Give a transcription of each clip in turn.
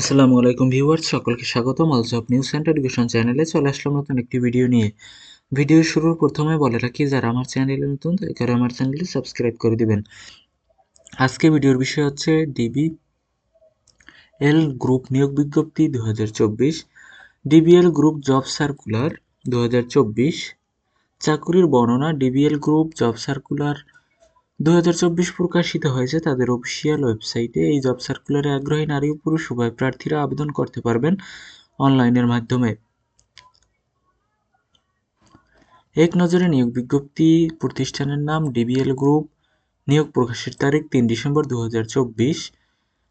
আসসালামু আলাইকুম ভিউয়ার্স, সকলকে স্বাগতম। অলস অফ নিউজ সেন্টার এডুকেশন চ্যানেলে চলে আসলাম নতুন একটি ভিডিও নিয়ে। ভিডিও শুরুর প্রথমে বলে রাখি, যারা আমার চ্যানেলে নতুন তারা আমার চ্যানেলটি সাবস্ক্রাইব করে দিবেন। আজকে ভিডিওর বিষয় হচ্ছে ডিবি এল গ্রুপ নিয়োগ বিজ্ঞপ্তি দু হাজার চব্বিশ ডিবিএল গ্রুপ জব সার্কুলার দু চাকুরির বর্ণনা ডিবিএল গ্রুপ জব সার্কুলার দুহাজার চব্বিশ প্রকাশিত হয়েছে তাদের অফিসিয়াল ওয়েবসাইটে এই জব সার্কুলারে আগ্রহী নারী ও পুরুষ উভয় প্রার্থীরা আবেদন করতে পারবেন অনলাইনের মাধ্যমে। এক নজরে নিয়োগ বিজ্ঞপ্তি, প্রতিষ্ঠানের নাম ডিবিএল গ্রুপ নিয়োগ প্রকাশের তারিখ তিন ডিসেম্বর দু হাজার চব্বিশ।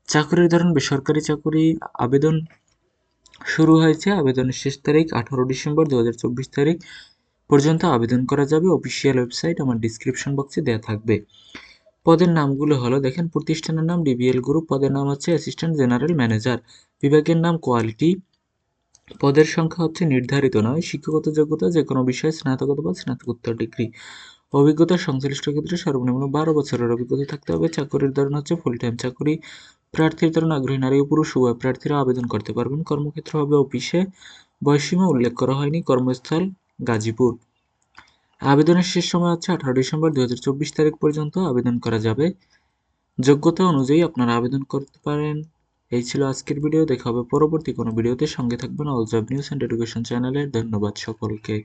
চাকরির ধরন, বেসরকারি চাকরি, আবেদন শুরু হয়েছে, আবেদনের শেষ তারিখ আঠারো ডিসেম্বর দু হাজার চব্বিশ তারিখ। পর্যন্ত আবেদন করা যাবে। অফিসিয়াল ওয়েবসাইট আমার ডিসক্রিপশন বক্সে দেওয়া থাকবে। পদের নামগুলো হলো, দেখেন, প্রতিষ্ঠানের নাম ডিবিএল গ্রুপ পদের নাম হচ্ছে অ্যাসিস্ট্যান্ট জেনারেল ম্যানেজার বিভাগের নাম কোয়ালিটি পদের সংখ্যা হচ্ছে নির্ধারিত নয়, শিক্ষাগত যোগ্যতা যে কোনো বিষয়ে স্নাতক অথবা স্নাতকোত্তর ডিগ্রি। অভিজ্ঞতা সংশ্লিষ্ট ক্ষেত্রে সর্বনিম্ন বারো বছরের অভিজ্ঞতা থাকতে হবে। চাকরির ধরন হচ্ছে ফুল টাইম চাকরি। প্রার্থীর ধরন আগ্রহী নারী ও পুরুষ, উভয় প্রার্থীরা আবেদন করতে পারবেন। কর্মক্ষেত্র হবে অফিসে। বয়সীমা উল্লেখ করা হয়নি। কর্মস্থল গাজীপুর। আবেদনের শেষ সময় হচ্ছে আঠারো ডিসেম্বর দু হাজার চব্বিশ তারিখ পর্যন্ত আবেদন করা যাবে। যোগ্যতা অনুযায়ী আপনারা আবেদন করতে পারেন। এই ছিল আজকের ভিডিও। দেখা হবে পরবর্তী কোনো ভিডিওতে। সঙ্গে থাকবেন all job news and education চ্যানেলের ধন্যবাদ সকলকে।